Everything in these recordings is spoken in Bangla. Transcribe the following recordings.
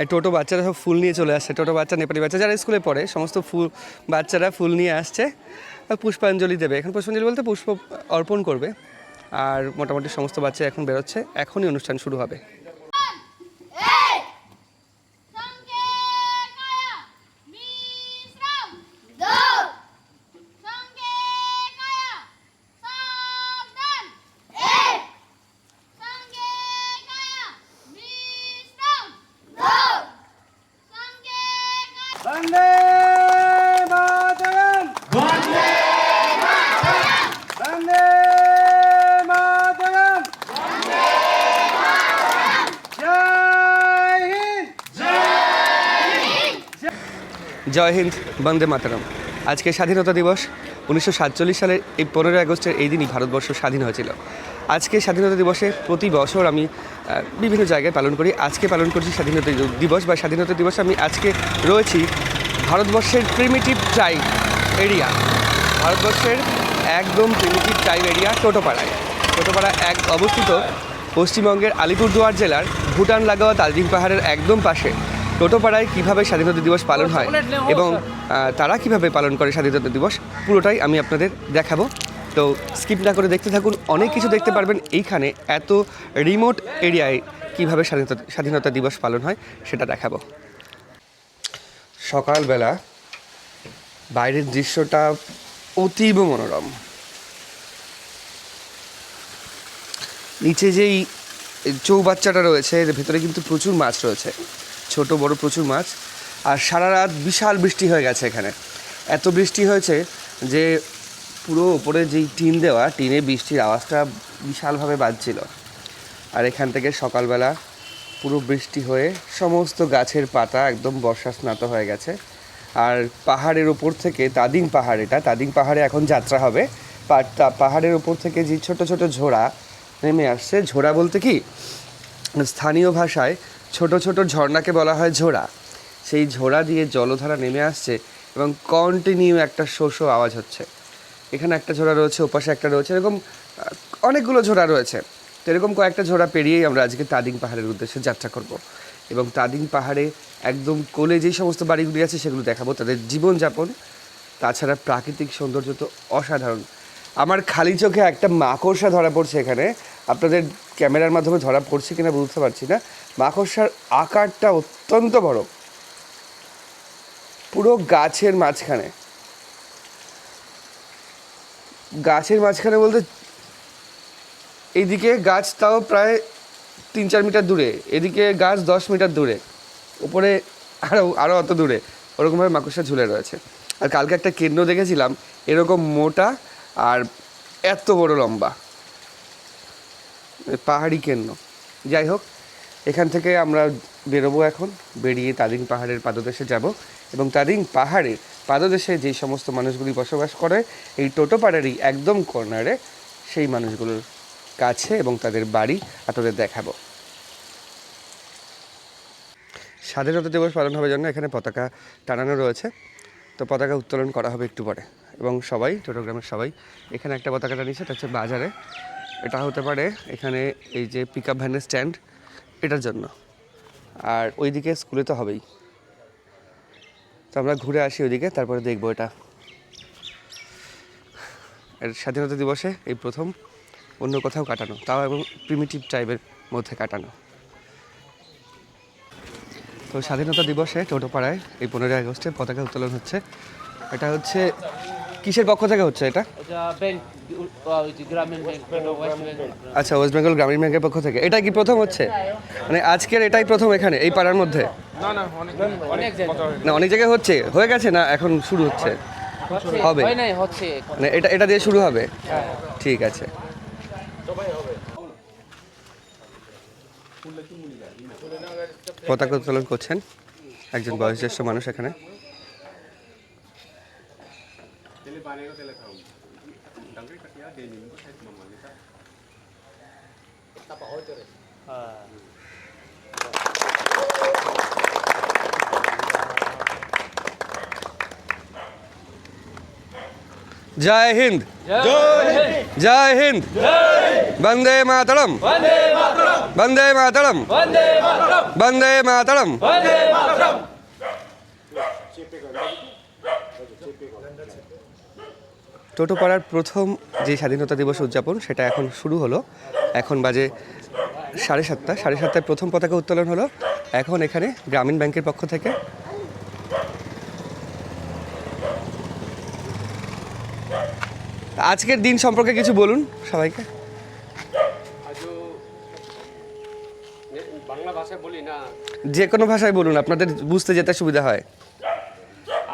এই টোটো বাচ্চারা সব ফুল নিয়ে চলে আসছে, টোটো বাচ্চা, নেপালি বাচ্চা, যারা স্কুলে পড়ে, সমস্ত ফুল, বাচ্চারা ফুল নিয়ে আসছে পুষ্পাঞ্জলি দেবে। এখন পুষ্পাঞ্জলি বলতে পুষ্প অর্পণ করবে, আর মোটামুটি সমস্ত বাচ্চা এখন বেরোচ্ছে, এখনই অনুষ্ঠান শুরু হবে। জয় হিন্দ, বন্দে মাতরম। আজকে স্বাধীনতা দিবস। উনিশশো সাতচল্লিশ সালের এই পনেরোই আগস্টের এই দিনই ভারতবর্ষ স্বাধীন হয়েছিল। আজকে স্বাধীনতা দিবসে প্রতি বছর আমি বিভিন্ন জায়গায় পালন করি। আজকে পালন করছি স্বাধীনতা দিবস বা স্বাধীনতা দিবসে আমি আজকে রয়েছি ভারতবর্ষের প্রিমিটিভ ট্রাইব এরিয়া ভারতবর্ষের একদম প্রিমিটিভ ট্রাইব এরিয়া টোটোপাড়ায় টোটোপাড়া এক অবস্থিত পশ্চিমবঙ্গের আলিপুরদুয়ার জেলার ভুটান লাগাওয়া তালদিন পাহাড়ের একদম পাশে। টোটোপাড়ায় কীভাবে স্বাধীনতা দিবস পালন হয় এবং তারা কীভাবে পালন করে স্বাধীনতা দিবস পুরোটাই আমি আপনাদের দেখাবো। তো স্কিপ না করে দেখতে থাকুন অনেক কিছু দেখতে পারবেন এইখানে। এত রিমোট এরিয়ায় কীভাবে স্বাধীনতা স্বাধীনতা দিবস পালন হয় সেটা দেখাবো। সকালবেলা বাইরের দৃশ্যটা অতীব মনোরম। নিচে যেই চৌবাচ্চাটা রয়েছে এর ভেতরে কিন্তু প্রচুর মাছ রয়েছে। ছোট বড় প্রচুর মাছ, আর সারা রাত বিশাল বৃষ্টি হয়ে গেছে এখানে। এত বৃষ্টি হয়েছে যে পুরো ওপরে যেই টিন দেওয়া, টিনে বৃষ্টির আওয়াজটা বিশালভাবে বাজছিল। আর এখান থেকে সকালবেলা পুরো বৃষ্টি হয়ে সমস্ত গাছের পাতা একদম বর্ষা স্নাত হয়ে গেছে। আর পাহাড়ের ওপর থেকে তাদিং পাহাড় এটা, তাদিং পাহাড়ে এখন যাত্রা হবে। পাহাড়ের ওপর থেকে যে ছোট ছোট ঝোড়া নেমে আসছে। ঝোড়া বলতে কি? স্থানীয় ভাষায় ছোট ছোট ঝর্ণাকে বলা হয় ঝোড়া। সেই ঝোড়া দিয়ে জলধারা নেমে আসছে এবং কন্টিনিউ একটা শোষো আওয়াজ হচ্ছে। এখানে একটা ঝোড়া রয়েছে, ওপাশে একটা রয়েছে, এরকম অনেকগুলো ঝোড়া রয়েছে। তো এরকম কয়েকটা ঝোড়া পেরিয়েই আমরা আজকে তাদিং পাহাড়ের উদ্দেশ্যে যাত্রা করব। এবং তাদিং পাহাড়ে একদম কোলে যেই সমস্ত বাড়িগুলি আছে সেগুলো দেখাবো, তাদের জীবনযাপন, তাছাড়া প্রাকৃতিক সৌন্দর্য তো অসাধারণ। আমার খালি চোখে একটা মাকড়সা ধরা পড়ছে এখানে। আপনাদের ক্যামেরার মাধ্যমে ধরা পড়ছে কিনা বুঝতে পারছি না। মাকড়সার আকারটা অত্যন্ত বড়। পুরো গাছের মাঝখানে। গাছের মাঝখানে বলতে এইদিকে গাছ তাও প্রায় তিন চার মিটার দূরে, এদিকে গাছ দশ মিটার দূরে, উপরে আরও আরও অত দূরে, ওরকমভাবে মাকড়সা ঝুলে রয়েছে। আর কালকে একটা কেন্দ্র দেখেছিলাম, এরকম মোটা আর এত বড় লম্বা। পাহাড়ি কেন্দ্র। যাই হোক, এখান থেকে আমরা বেরোবো এখন। বেরিয়ে তাদিং পাহাড়ের পাদদেশে যাব এবং তাদিং পাহাড়ে পাদদেশে যে সমস্ত মানুষগুলি বসবাস করে, এই টোটো পাড়ারই একদম কর্নারে সেই মানুষগুলোর কাছে এবং তাদের বাড়ি আপনাদের দেখাবো। স্বাধীনতা দিবস পালন হবার জন্য এখানে পতাকা টানানো রয়েছে। তো পতাকা উত্তোলন করা হবে একটু পরে এবং সবাই চট্টগ্রামের সবাই, এখানে একটা পতাকা টানিয়েছে, এটা হচ্ছে বাজারে। এটা হতে পারে এখানে এই যে পিক আপ ভ্যানের স্ট্যান্ড এটার জন্য। আর ওইদিকে স্কুলে তো হবেই। তো আমরা ঘুরে আসি ওইদিকে, তারপরে দেখব এটা। এর স্বাধীনতা দিবসে এই প্রথম, অন্য কোথাও কাটানো। তাও এবং প্রিমিটিভ টাইপের মধ্যে কাটানো। তো স্বাধীনতা দিবসে টোটোপাড়ায় এই পনেরোই আগস্টে পতাকা উত্তোলন হচ্ছে। এটা হচ্ছে কিসের পক্ষ থেকে হচ্ছে এটা? আচ্ছা ওয়েস্ট বেঙ্গল গ্রামীণ ব্যাংকের পক্ষ থেকে। এটা কি প্রথম হচ্ছে? মানে আজকের এটাই প্রথম এখানে এই পাড়ার মধ্যে? অনেক না অনেক জায়গায় হচ্ছে। হয়ে গেছে না এখন শুরু হচ্ছে? হবে। হয়। মানে এটা এটা দিয়ে শুরু হবে? ঠিক আছে। পতাকা উত্তোলন করছেন একজন বয়োজ্যেষ্ঠ মানুষ এখানে। pareho talaga ako. Dangri kasi ah, denim ko kahit mamalita. Napa-order eh. Ah. जय हिंद जय हिंद वंदे मातरम वंदे मातरम वंदे मातरम वंदे मातरम টোটোপাড়ার প্রথম যে স্বাধীনতা দিবস উদযাপন সেটা এখন শুরু হলো। এখন বাজে সাড়ে সাতটা। সাড়ে সাতটায় প্রথম পতাকা উত্তোলন হলো। এখন এখানে গ্রামীণ ব্যাংকের পক্ষ থেকে। আজকের দিন সম্পর্কে কিছু বলুন সবাইকে। বাংলা ভাষায় বলি না। যে কোনো ভাষায় বলুন আপনাদের বুঝতে যেতে সুবিধা হয়।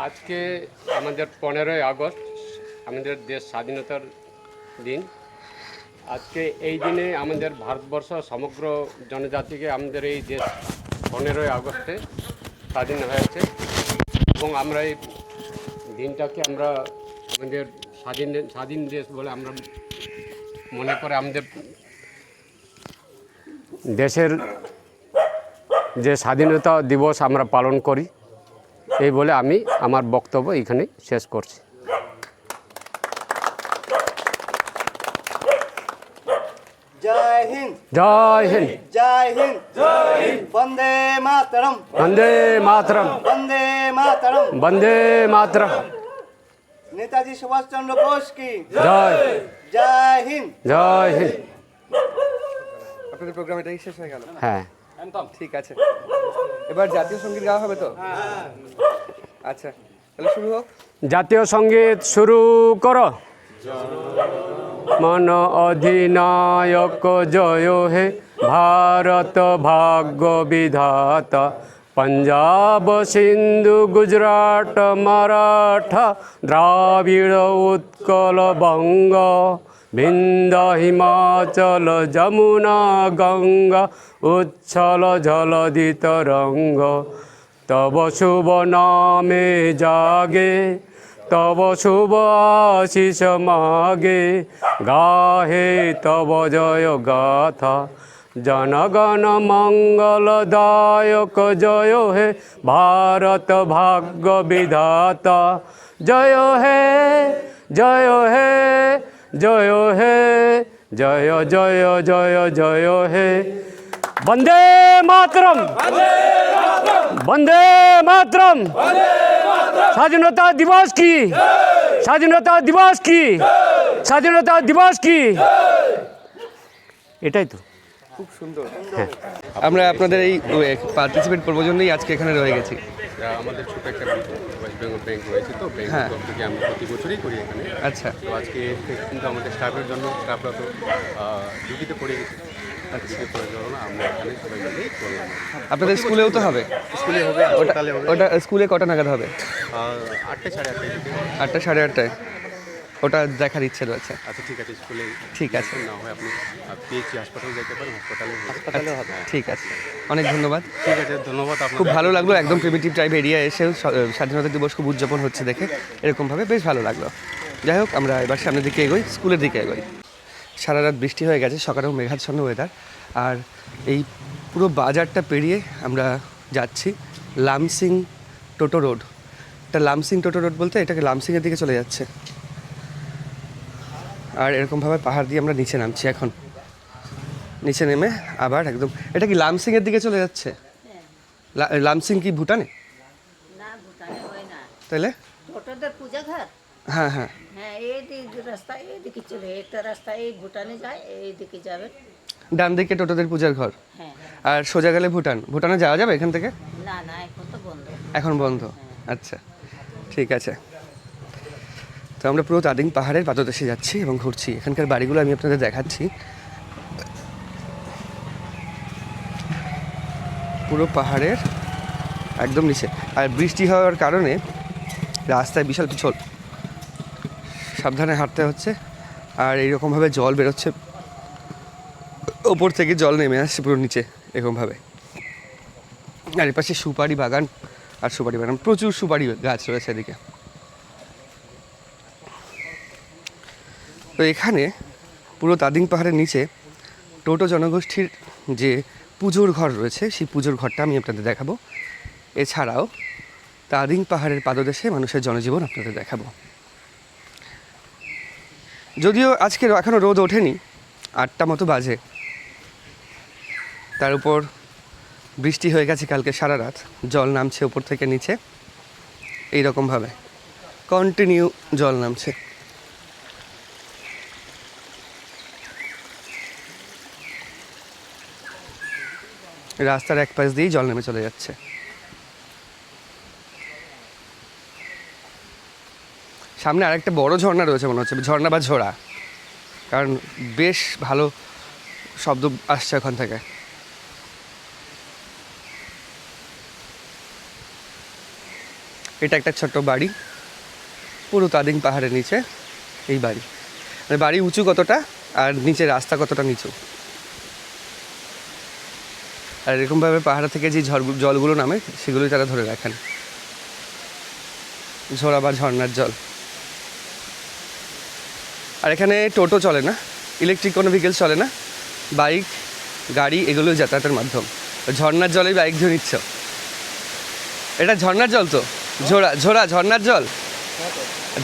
আজকে আমাদের পনেরোই আগস্ট। আমাদের দেশ স্বাধীনতার দিন। আজকে এই দিনে আমাদের ভারতবর্ষ সমগ্র জনজাতিকে আমাদের এই দেশ পনেরোই আগস্টে স্বাধীন হয়েছে এবং আমরা এই দিনটাকে আমরা আমাদের স্বাধীন স্বাধীন দেশ বলে আমরা মনে করে আমাদের দেশের যে স্বাধীনতা দিবস আমরা পালন করি, এই বলে আমি আমার বক্তব্য এখানে শেষ করছি। জয় হিন্দ। জয় হিন্দ। জয় হিন্দ। জয় হিন্দ। বন্দে মাতরম। বন্দে মাতরম। বন্দে মাতরম। বন্দে মাতরম। নেতাজি সুভাষচন্দ্র বোস কি? জয়। জয় হিন্দ। জয় হিন্দ। আপনাদের প্রোগ্রাম এটাই শেষ হয়ে গেল। হ্যাঁ। ঠিক আছে। এবার জাতীয় সংগীত গাওয়া হবে তো? আচ্ছা। তাহলে শুরু হোক। জাতীয় সংগীত শুরু করো। মন অধিনায়ক জয় হে ভারত ভাগ্য বিধাতা। পঞ্জাব, সিন্ধু, গুজরাট, মারাঠা, দ্রাবিড় উৎকল বঙ্গ বিন্দ হিমাচল, যমুনা গঙ্গা, উচ্ছল জলধি তরঙ্গ তব শুভ নামে জাগে তব শুভ আশিস মাগে, গাহে তব জয় গাথা। জনগণ মঙ্গলদায়ক জয় হে, ভারত ভাগ্য বিধাতা। জয় হে জয় হে জয় হে, জয় জয় জয় জয় হে। বন্দে মাতরম। বন্দে মাতরম। স্বাধীনতা দিবস কি? স্বাধীনতা দিবস কি? স্বাধীনতা দিবস কি? এটাই তো। খুব সুন্দর। আমরা আপনাদের এই পার্টিসিপেট করব জন্যই আজকে এখানে রয়ে গেছি। আমাদের ছোট একটা ওয়েস্ট বেঙ্গল ব্যাংক রয়েছে তো ব্যাংক হ্যাঁ। থেকে আমরা প্রতি বছরই করি এখানে। আচ্ছা। তো আজকে কিন্তু আমাদের স্টাফের জন্য স্টাফরা তো ডিউটিতে পড়ে গেছে। ডিউটিতে পড়ে যাওয়ার আমরা এখানে সবাই মিলে করলাম আপনাদের স্কুলেও তো হবে? স্কুলে হবে ওটা হাসপাতালে হবে। ওটা স্কুলে কটা নাগাদ হবে? আহ, আটটায় সাড়ে আটটায় দিকে আটটা সাড়ে আটটায়? ওটা দেখার ইচ্ছে রয়েছে। আচ্ছা ঠিক আছে স্কুলে ঠিক আছে। না হয় আপনি পিএইচসি হাসপাতালে যেতে পারেন হাসপাতালে হাসপাতালেও হবে। ঠিক আছে। অনেক ধন্যবাদ। ঠিক আছে ধন্যবাদ খুব ভালো লাগল একদম প্রিমিটিভ টাইপ এরিয়া এসেও স্বাধীনতা দিবস খুব উদযাপন হচ্ছে দেখে। এরকমভাবে বেশ ভালো লাগল। যাই হোক আমরা এবার সামনের দিকে এগোই স্কুলের দিকে এগোই। সারা রাত বৃষ্টি হয়ে গেছে সকালেও মেঘাচ্ছন্ন ওয়েদার আর এই পুরো বাজারটা পেরিয়ে আমরা যাচ্ছি লামসিং টোটো রোড। এটা লামসিং টোটো রোড বলতে এটাকে লামসিংয়ের দিকে চলে যাচ্ছে। আর এরকমভাবে পাহাড় দিয়ে আমরা নিচে নামছি এখন। নিচে নেমে আবার একদম এটা কি লামসিংয়ের দিকে চলে যাচ্ছে? লামসিং কি ভুটানে? তাহলে হ্যাঁ হ্যাঁ। হ্যাঁ এইদিক রাস্তা এইদিকে চলে একটা রাস্তা এই ভুটানে যায় এইদিকে যাবে। ডান দিকে টোটোদের পূজার ঘর। হ্যাঁ। আর সোজা গেলে ভুটান। ভুটানে যাওয়া যাবে এখান থেকে? না না এখন তো বন্ধ। এখন বন্ধ? আচ্ছা ঠিক আছে। তো আমরা পুরো তাদিং পাহাড়ের পাদদেশে যাচ্ছি এবং ঘুরছি। এখানকার বাড়িগুলো আমি আপনাদের দেখাচ্ছি। পুরো পাহাড়ের একদম নিচে। আর বৃষ্টি হওয়ার কারণে রাস্তায় বিশাল পিছল সাবধানে হাঁটতে হচ্ছে। আর এইরকমভাবে জল বেরোচ্ছে। ওপর থেকে জল নেমে আসছে পুরো নিচে, এরকমভাবে। আর এপাশে সুপারি বাগান আর সুপারি বাগান, প্রচুর সুপারি গাছ রয়েছে এদিকে। তো এখানে পুরো তাদিং পাহাড়ের নিচে টোটো জনগোষ্ঠীর যে পুজোর ঘর রয়েছে, সেই পুজোর ঘরটা আমি আপনাদের দেখাবো। এছাড়াও তাদিং পাহাড়ের পাদদেশে মানুষের জনজীবন আপনাদের দেখাবো। যদিও আজকে এখনও রোদ ওঠেনি, আটটা মতো বাজে। তার উপর বৃষ্টি হয়ে গেছে কালকে সারা রাত, জল নামছে উপর থেকে নিচে এই রকমভাবে কন্টিনিউ জল নামছে। রাস্তার এক পাশ দিয়েই জল নেমে চলে যাচ্ছে। সামনে আরেকটা বড় ঝর্ণা রয়েছে মনে হচ্ছে, ঝর্ণা বা ঝোড়া। কারণ বেশ ভালো শব্দ আসছে ওখান থেকে। এটা একটা ছোট্ট বাড়ি, পুরো তাদিং পাহাড়ের নিচে এই বাড়ি। মানে বাড়ি উঁচু কতটা আর নিচে রাস্তা কতটা নিচু। আর এরকমভাবে পাহাড় থেকে যে ঝড় জলগুলো নামে, সেগুলোই তারা ধরে রাখেন। ঝোড়া বা ঝর্ণার জল। আর এখানে টোটো চলে না ইলেকট্রিক কোনো ভেহিকেলস চলে না বাইক গাড়ি এগুলো যাতায়াতের মাধ্যম ঝর্ণার জলেই বাইক ধরে নিচ্ছ এটা ঝর্ণার জল তো ঝোড়া ঝোড়া ঝর্ণার জল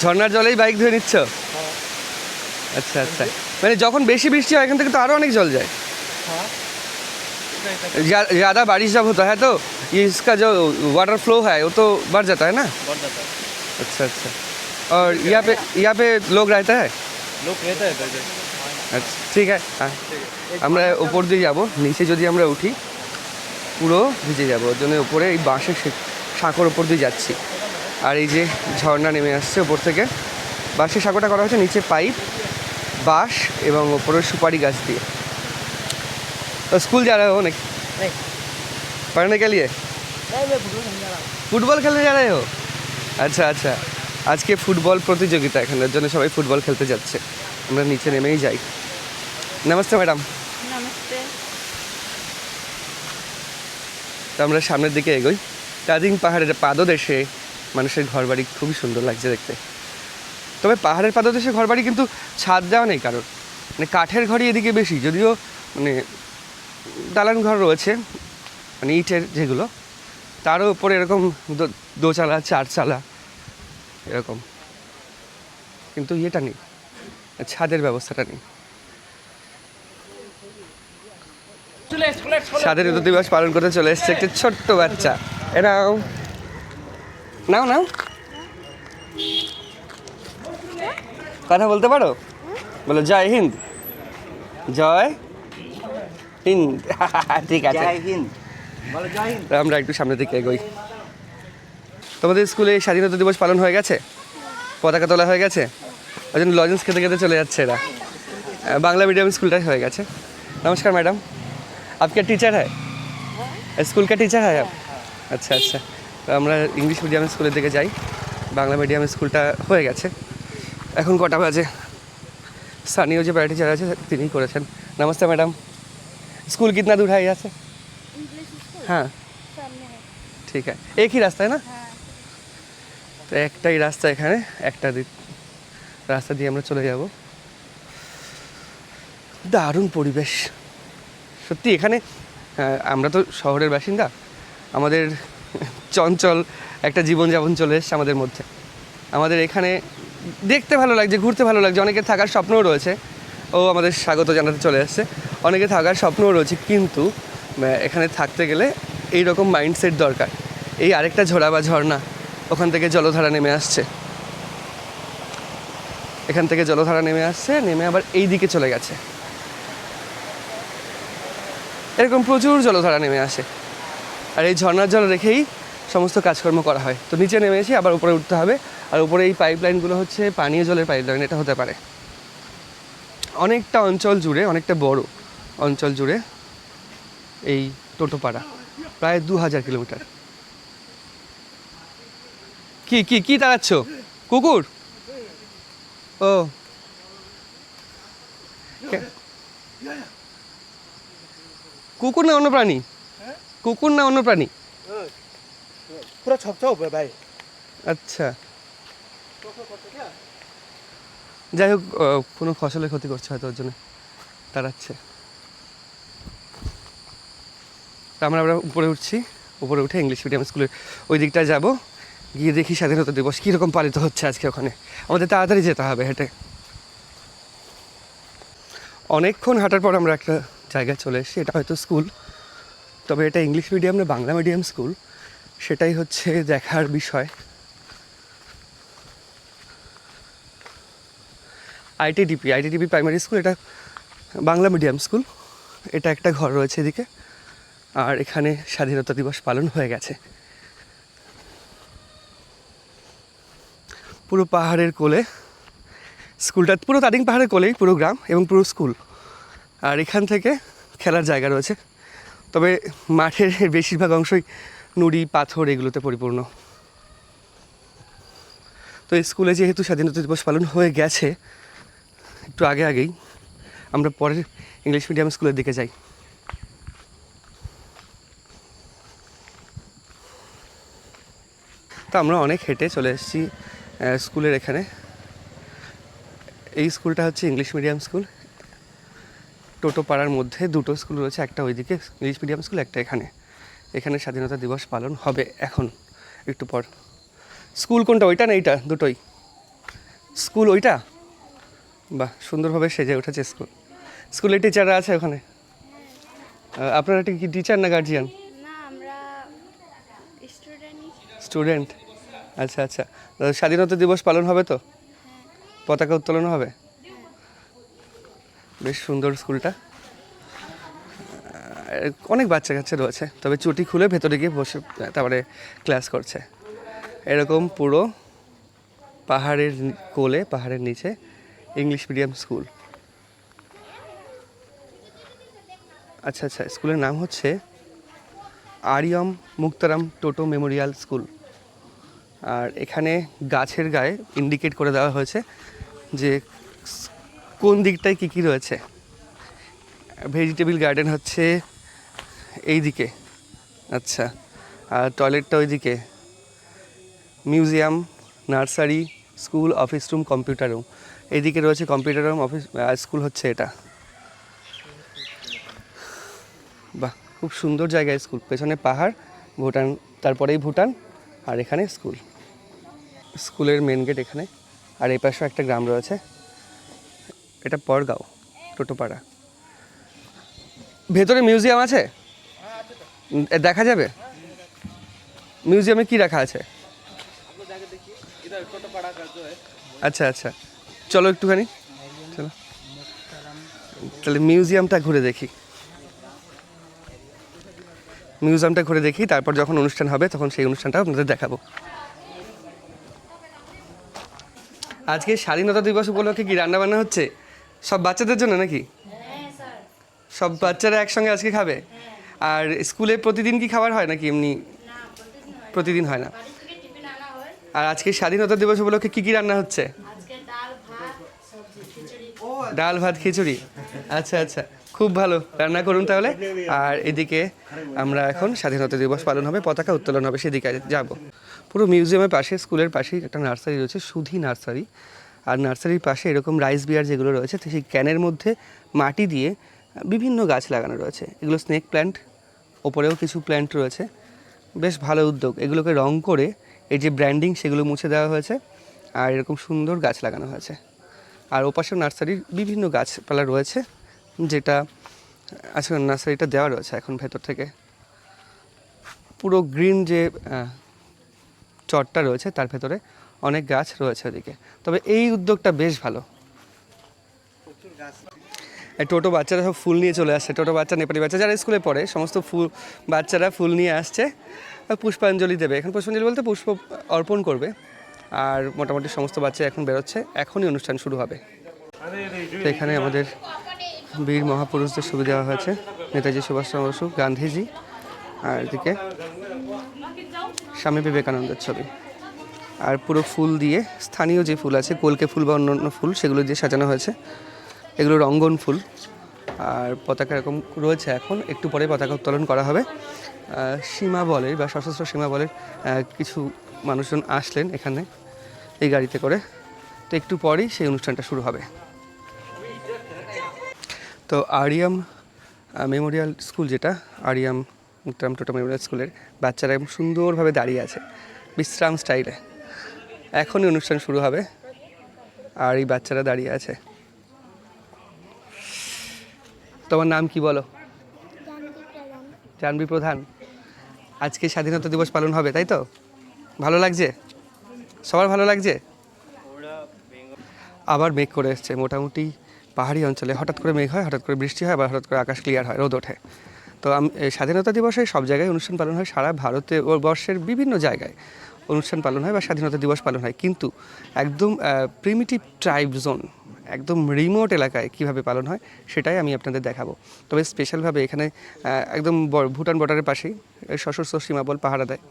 ঝর্ণার জলেই বাইক ধরে নিচ্ছ আচ্ছা আচ্ছা মানে যখন বেশি বৃষ্টি হয় এখান থেকে তো আরও অনেক জল যায় ज्या- ज़्यादा बारिश जब होता है तो ये इसका जो वाटर फ्लो है वो तो बढ़ जाता है ना बढ़ जाता है अच्छा अच्छा और यहाँ पे यहाँ पे लोग रहता है लोग रहते हैं इधर আচ্ছা ঠিক আছে হ্যাঁ আমরা উপর দিয়ে যাব নিচে যদি আমরা উঠি পুরো ভিজে যাব ওর জন্য উপরে এই বাঁশের শে- সাঁকোর উপর দিয়ে যাচ্ছি আর এই যে ঝর্ণা নেমে আসছে উপর থেকে বাঁশের সাঁকোটা করা হয়েছে নিচে পাইপ বাঁশ এবং ওপরে সুপারি গাছ দিয়ে তো স্কুল যা रहे हो नहीं पढ़ने के लिए ফুটবল খেলতে যা रहे हो আচ্ছা আচ্ছা আজকে ফুটবল প্রতিযোগিতা এখানে জন্য সবাই ফুটবল খেলতে যাচ্ছে। আমরা নিচে নেমেই যাই। নমস্তে ম্যাডাম। তো আমরা সামনের দিকে এগোই। তাজিং পাহাড়ের পাদদেশে মানুষের ঘরবাড়ি খুবই সুন্দর লাগছে দেখতে। তবে পাহাড়ের পাদদেশে ঘরবাড়ি কিন্তু ছাদ দেওয়া নেই কারোর। মানে কাঠের ঘরই এদিকে বেশি যদিও মানে দালান ঘর রয়েছে মানে ইটের যেগুলো। তারও উপরে এরকম দো- দোচালা চারচালা এরকম। কিন্তু ইয়েটা নেই ছাদের ব্যবস্থাটা নেই। স্বাধীনতা দিবস পালন করতে চলে এসছে একটি ছোট্ট বাচ্চা। এরাও নাও। নাও কথা বলতে পারো? বলো জয় হিন্দ। জয় হিন্দ। ঠিক আছে। জয় হিন্দ। বলো জয় হিন্দ। তো আমরা একটু সামনের দিকে এগোই। তোমাদের স্কুলে স্বাধীনতা দিবস পালন হয়ে গেছে পতাকা তোলা হয়ে গেছে ওই জন্য লজেন্স খেতে খেতে চলে যাচ্ছে এরা আহ, বাংলা মিডিয়াম স্কুলটাই হয়ে গেছে नमस्कार मैडम आप क्या टीचर है स्कूल का टीचर है आप আচ্ছা আচ্ছা তো আমরা ইংলিশ মিডিয়াম স্কুলের দিকে যাই বাংলা মিডিয়াম স্কুলটা হয়ে গেছে এখন কটা বাজে স্থানীয় যে প্যারা টিচার আছে তিনি করেছেন নমস্তে ম্যাডাম स्कूल कितना दूर है यहाँ से हाँ ঠিক আছে একই রাস্তায় না তো একটাই রাস্তা এখানে একটা দিক রাস্তা দিয়ে আমরা চলে যাব। দারুণ পরিবেশ। সত্যি এখানে আহ, আমরা তো শহরের বাসিন্দা। আমাদের চঞ্চল একটা জীবনযাপন চলে এসছে আমাদের মধ্যে। আমাদের এখানে দেখতে ভালো লাগছে ঘুরতে ভালো লাগছে। অনেকে থাকার স্বপ্নও রয়েছে। ও আমাদের স্বাগত জানাতে চলে এসছে। অনেকে থাকার স্বপ্নও রয়েছে কিন্তু এখানে থাকতে গেলে এই রকম মাইন্ডসেট দরকার। এই আরেকটা ঝোড়া বা ঝর্ণা ওখান থেকে জলধারা নেমে আসছে। এখান থেকে জলধারা নেমে আসছে, নেমে আবার এই দিকে চলে গেছে। এরকম প্রচুর জলধারা নেমে আসে। আর এই ঝর্ণার জল রেখেই সমস্ত কাজকর্ম করা হয়। তো নিচে নেমে এসে আবার উপরে উঠতে হবে। আর উপরে এই পাইপ লাইনগুলো হচ্ছে পানীয় জলের পাইপ লাইন এটা হতে পারে। অনেকটা অঞ্চল জুড়ে, অনেকটা বড় অঞ্চল জুড়ে এই টোটোপাড়া, প্রায় দু হাজার কিলোমিটার। কি কি কি তাড়াচ্ছ? কুকুর? ও। কুকুর না অন্য প্রাণী? কুকুর না অন্য প্রাণী? পুরো হবে ভাই। আচ্ছা। যাই হোক কোনো ফসলের ক্ষতি করছে হয়তো ওর জন্য। তাড়াচ্ছে। তা আমরা আমরা উপরে উঠছি। উপরে উঠে ইংলিশ মিডিয়াম স্কুলের ওই দিকটা যাব। গিয়ে দেখি স্বাধীনতা দিবস কীরকম পালিত হচ্ছে আজকে ওখানে। আমাদের তাড়াতাড়ি যেতে হবে হেঁটে। অনেকক্ষণ হাঁটার পর আমরা একটা জায়গায় চলে এসেছি, এটা হয়তো স্কুল। তবে এটা ইংলিশ মিডিয়াম না, বাংলা মিডিয়াম স্কুল। সেটাই হচ্ছে দেখার বিষয়। আইটিডিপি আইটিডিপি প্রাইমারি স্কুল, এটা বাংলা মিডিয়াম স্কুল। এটা একটা ঘর রয়েছে এদিকে। আর এখানে স্বাধীনতা দিবস পালন হয়ে গেছে। পুরো পাহাড়ের কোলে, স্কুলটা পুরো তারিং পাহাড়ের কোলেই পুরো গ্রাম এবং পুরো স্কুল। আর এখান থেকে খেলার জায়গা রয়েছে। তবে মাঠের বেশিরভাগ অংশই নুড়ি, পাথর এগুলোতে পরিপূর্ণ। তো এই স্কুলে যেহেতু স্বাধীনতা দিবস পালন হয়ে গেছে, একটু আগে আগেই আমরা পরের ইংলিশ মিডিয়াম স্কুলের দিকে যাই। তো আমরা অনেক হেঁটে চলে এসেছি। স্কুলের এখানে। এই স্কুলটা হচ্ছে ইংলিশ মিডিয়াম স্কুল। টোটো পাড়ার মধ্যে দুটো স্কুল রয়েছে একটা ওইদিকে ইংলিশ মিডিয়াম স্কুল একটা এখানে। এখানে স্বাধীনতা দিবস পালন হবে এখন একটু পর। স্কুল কোনটা? ওইটা না এইটা? দুটোই। স্কুল ওইটা? বাহ সুন্দরভাবে সেজে উঠেছে স্কুল। স্কুলের টিচাররা আছে ওখানে? আপনারা কি টিচার না গার্জিয়ান স্টুডেন্ট আচ্ছা আচ্ছা। স্বাধীনতা দিবস পালন হবে তো? পতাকা উত্তোলন হবে? বেশ সুন্দর স্কুলটা। অনেক বাচ্চা কাচ্চা রয়েছে, তবে চুটি খুলে ভেতরে গিয়ে বসে, তারপরে ক্লাস করছে। এরকম পুরো পাহাড়ের কোলে, পাহাড়ের নিচে ইংলিশ মিডিয়াম স্কুল। আচ্ছা আচ্ছা স্কুলের নাম হচ্ছে আরিয়ম মুক্তারাম টোটো মেমোরিয়াল স্কুল। আর এখানে গাছের গায়ে ইন্ডিকেট করে দেওয়া হয়েছে যে কোন দিকটায় কী কী রয়েছে। ভেজিটেবল গার্ডেন হচ্ছে এই দিকে আচ্ছা আর টয়লেটটা ওই দিকে museum nursery school office room computer room এইদিকে রয়েছে কম্পিউটার রুম অফিস স্কুল হচ্ছে এটা। বাহ, খুব সুন্দর জায়গায় স্কুল পেছনে পাহাড়, ভুটান, তারপরেই ভুটান, আর এখানে স্কুল স্কুলের মেন গেট এখানে। আর এই পাশেও একটা গ্রাম রয়েছে। এটা পরগাঁও, টোটোপাড়া। ভেতরে মিউজিয়াম আছে? দেখা যাবে? মিউজিয়ামে কি রাখা আছে? আচ্ছা আচ্ছা। চলো একটুখানি। চলো। তাহলে মিউজিয়ামটা ঘুরে দেখি। মিউজিয়ামটা ঘুরে দেখি, তারপর যখন অনুষ্ঠান হবে, তখন সেই অনুষ্ঠানটা আপনাদের দেখাবো। আজকে স্বাধীনতা দিবস উপলক্ষে কি রান্না বান্না হচ্ছে? সব বাচ্চাদের জন্য নাকি? সব বাচ্চারা একসঙ্গে আজকে খাবে? আর স্কুলে প্রতিদিন কি খাবার হয় নাকি এমনি? প্রতিদিন হয় না। আর আজকে স্বাধীনতা দিবস উপলক্ষে কি কি রান্না হচ্ছে? ডাল ভাত, খিচুড়ি। আচ্ছা আচ্ছা। খুব ভালো। রান্না করুন তাহলে। আর এদিকে আমরা এখন স্বাধীনতা দিবস পালন হবে, পতাকা উত্তোলন হবে, সেদিকে যাব। পুরো মিউজিয়ামের পাশে, স্কুলের পাশেই একটা নার্সারি রয়েছে, সুধি নার্সারি। আর নার্সারির পাশে এরকম রাইস বিয়ার যেগুলো রয়েছে সেই ক্যানের মধ্যে মাটি দিয়ে বিভিন্ন গাছ লাগানো রয়েছে। এগুলো স্নেক প্ল্যান্ট, ওপরেও কিছু প্ল্যান্ট রয়েছে। বেশ ভালো উদ্যোগ। এগুলোকে রং করে এই যে ব্র্যান্ডিং সেগুলো মুছে দেওয়া হয়েছে, আর এরকম সুন্দর গাছ লাগানো হয়েছে। আর ওপাশে নার্সারির বিভিন্ন গাছপালা রয়েছে, যেটা আচ্ছা নার্সারিটা দেওয়া রয়েছে এখন ভেতর থেকে। পুরো গ্রিন যে চটটা রয়েছে, তার ভেতরে অনেক গাছ রয়েছে ওদিকে তবে এই উদ্যোগটা বেশ ভালো। টোটো বাচ্চারা সব ফুল নিয়ে চলে আসছে। টোটো বাচ্চা, নেপালি বাচ্চা যারা স্কুলে পড়ে, সমস্ত ফুল, বাচ্চারা ফুল নিয়ে আসছে পুষ্পাঞ্জলি দেবে। এখন পুষ্পাঞ্জলি বলতে পুষ্প অর্পণ করবে, আর মোটামুটি সমস্ত বাচ্চা এখন বেরোচ্ছে। এখনই অনুষ্ঠান শুরু হবে। তো এখানে আমাদের বীর মহাপুরুষদের ছবি দেওয়া হয়েছে, নেতাজি সুভাষচন্দ্র বসু, গান্ধীজি, আর এদিকে স্বামী বিবেকানন্দের ছবি। আর পুরো ফুল দিয়ে, স্থানীয় যে ফুল আছে, কলকে ফুল বা অন্যান্য ফুল, সেগুলো দিয়ে সাজানো হয়েছে। এগুলো রঙ্গন ফুল। আর পতাকা এরকম রয়েছে এখন, একটু পরে পতাকা উত্তোলন করা হবে। সীমা বলের বা সশস্ত্র সীমা বলের কিছু মানুষজন আসলেন এখানে, এই গাড়িতে করে। তো একটু পরেই সেই অনুষ্ঠানটা শুরু হবে। তো আরিয়াম মেমোরিয়াল স্কুল যেটা, আরিয়াম মুক্তারাম টোটা মেমোরিয়াল স্কুলের বাচ্চারা সুন্দরভাবে দাঁড়িয়ে আছে বিশ্রাম স্টাইলে। এখনই অনুষ্ঠান শুরু হবে আর এই বাচ্চারা দাঁড়িয়ে আছে। তোমার নাম কি বলো? জানবি প্রধান। আজকে স্বাধীনতা দিবস পালন হবে তাই তো? ভালো লাগছে? সবার ভালো লাগছে? আবার মেঘ করে এসছে। মোটামুটি পাহাড়ি অঞ্চলে হঠাৎ করে মেঘ হয় হঠাৎ করে বৃষ্টি হয় আবার হঠাৎ করে আকাশ ক্লিয়ার হয় রোদ ওঠে। তো আমি স্বাধীনতা দিবসে সব জায়গায় অনুষ্ঠান পালন হয়, সারা ভারতে ও বর্ষের বিভিন্ন জায়গায় অনুষ্ঠান পালন হয় বা স্বাধীনতা দিবস পালন হয়। কিন্তু একদম প্রিমিটিভ ট্রাইব জোন একদম রিমোট এলাকায় কীভাবে পালন হয় সেটাই আমি আপনাদের দেখাবো। তবে স্পেশালভাবে এখানে একদম ভুটান বর্ডারের পাশেই সশস্ত্র সীমাবল পাহারা দেয়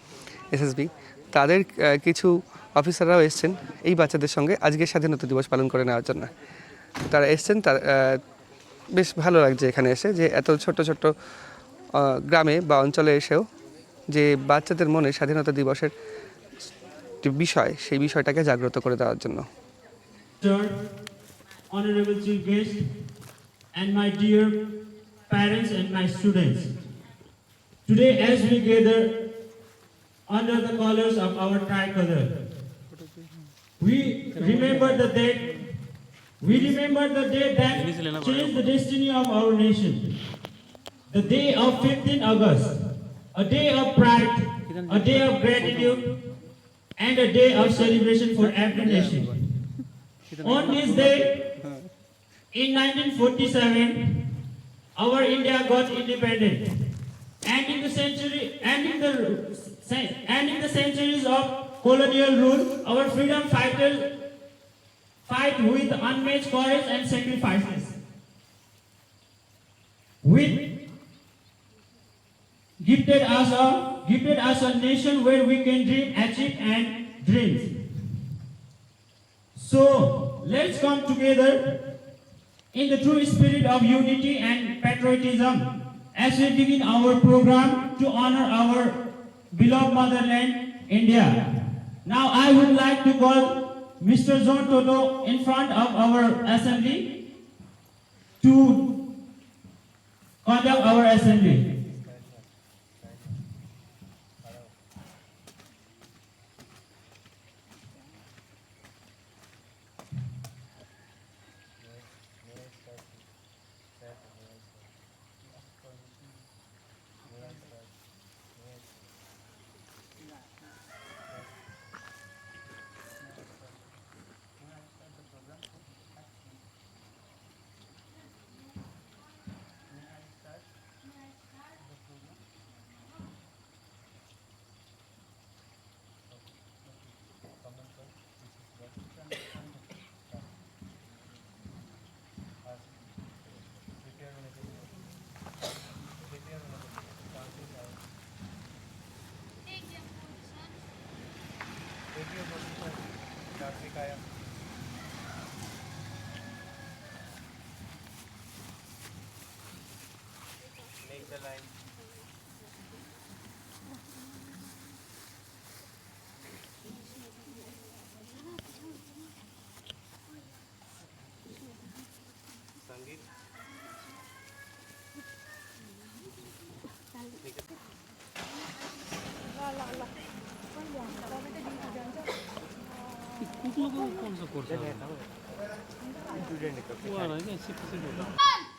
এসএসবি তাদের কিছু অফিসাররাও এসছেন এই বাচ্চাদের সঙ্গে আজকে স্বাধীনতা দিবস পালন করে নেওয়ার জন্য। তারা এসছেন, তার বেশ ভালো লাগছে এখানে এসে যে এত ছোট্ট ছোট্ট গ্রামে বা অঞ্চলে এসেও যে বাচ্চাদের মনে স্বাধীনতা দিবসের যে বিষয় সেই বিষয়টাকে জাগ্রত করে দেওয়ার জন্য honorable chief guest, and my dear parents and my students. Today, as we gather under the colors of our tricolor, we remember the day. We remember the day that changed the destiny of our nation. The day of 15 August, a day of pride, a day of gratitude, and a day of celebration for every nation. On this day, in 1947, our India got independent. and in the century, ending the, ending the centuries of colonial rule, our freedom fighters fight with unmatched courage and sacrifices. With gifted us a gifted us a nation where we can dream, achieve, and dream. So let's come together in the true spirit of unity and patriotism as we begin our program to honor our beloved motherland, India. Now I would like to call Mr. John Toto in front of our assembly to conduct our assembly. tayo. Make the line. 고구마가 거기서 고르잖아. 우와, 나 이게 시프트리다.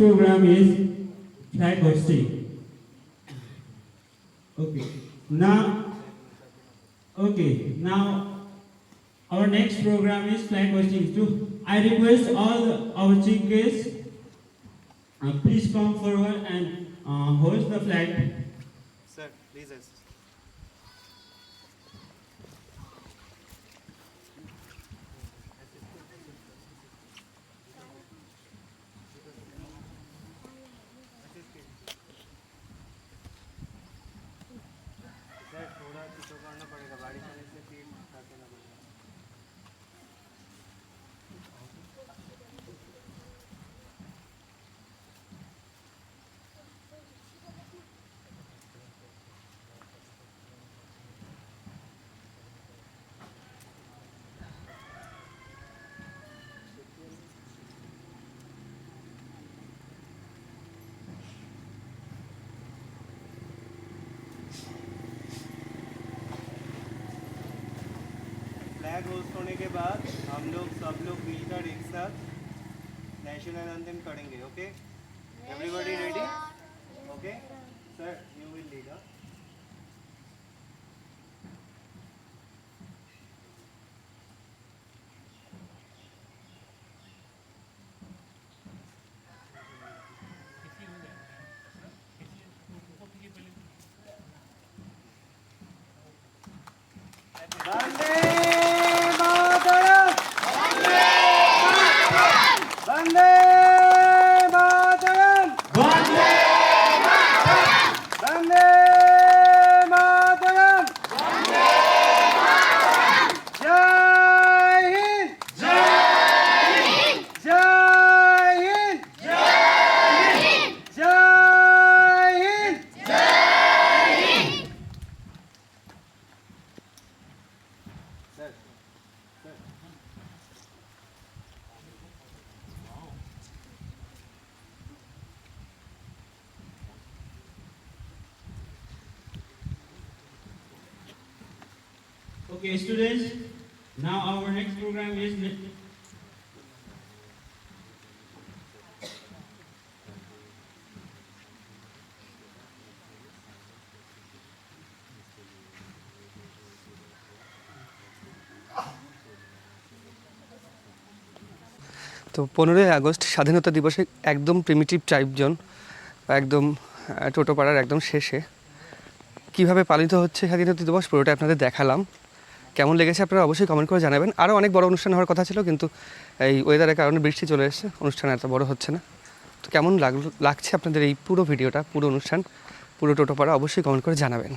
Program is flag hosting. Okay. Now, okay. Now, our next program is flag hoisting. To I request all our chief guests, uh, please come forward and uh, the flag. Sir, please assist. Flag host होने के बाद हम लोग सब लोग मिलकर एक साथ नेशनल एंथम करेंगे okay everybody ready okay sir you will lead Vande Mataram Okay, students. Now our next program is. তো পনেরোই আগস্ট স্বাধীনতা দিবসে একদম প্রিমিটিভ ট্রাইবজন একদম টোটোপাড়ার একদম শেষে কীভাবে পালিত হচ্ছে স্বাধীনতা দিবস পুরোটা আপনাদের দেখালাম কেমন লেগেছে আপনারা অবশ্যই কমেন্ট করে জানাবেন। আরও অনেক বড় অনুষ্ঠান হওয়ার কথা ছিল, কিন্তু এই ওয়েদারের কারণে বৃষ্টি চলে এসেছে। অনুষ্ঠান এত বড় হচ্ছে না। তো কেমন লাগল, লাগছে আপনাদের এই পুরো ভিডিওটা, পুরো অনুষ্ঠান, পুরো টোটোপাড়া অবশ্যই কমেন্ট করে জানাবেন।